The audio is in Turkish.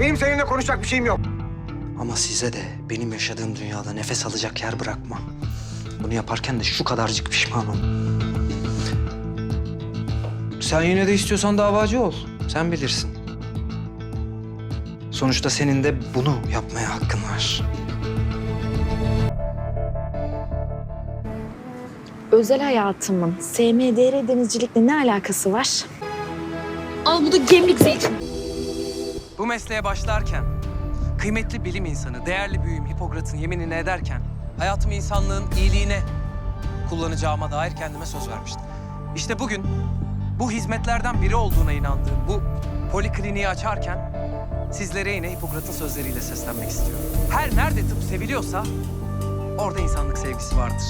Benim seninle konuşacak bir şeyim yok. Ama size de benim yaşadığım dünyada nefes alacak yer bırakma. Bunu yaparken de şu kadarcık pişmanım. Sen yine de istiyorsan davacı ol. Sen bilirsin. Sonuçta senin de bunu yapmaya hakkın var. Özel hayatımın SMDR denizcilikle ne alakası var? Al bu da gemlik zeytin. Mesleğe başlarken kıymetli bilim insanı, değerli büyüğüm Hipokrat'ın yeminini ederken hayatımı insanlığın iyiliğine kullanacağıma dair kendime söz vermiştim. İşte bugün bu hizmetlerden biri olduğuna inandığım bu polikliniği açarken sizlere yine Hipokrat'ın sözleriyle seslenmek istiyorum. Her nerede tıp seviliyorsa orada insanlık sevgisi vardır.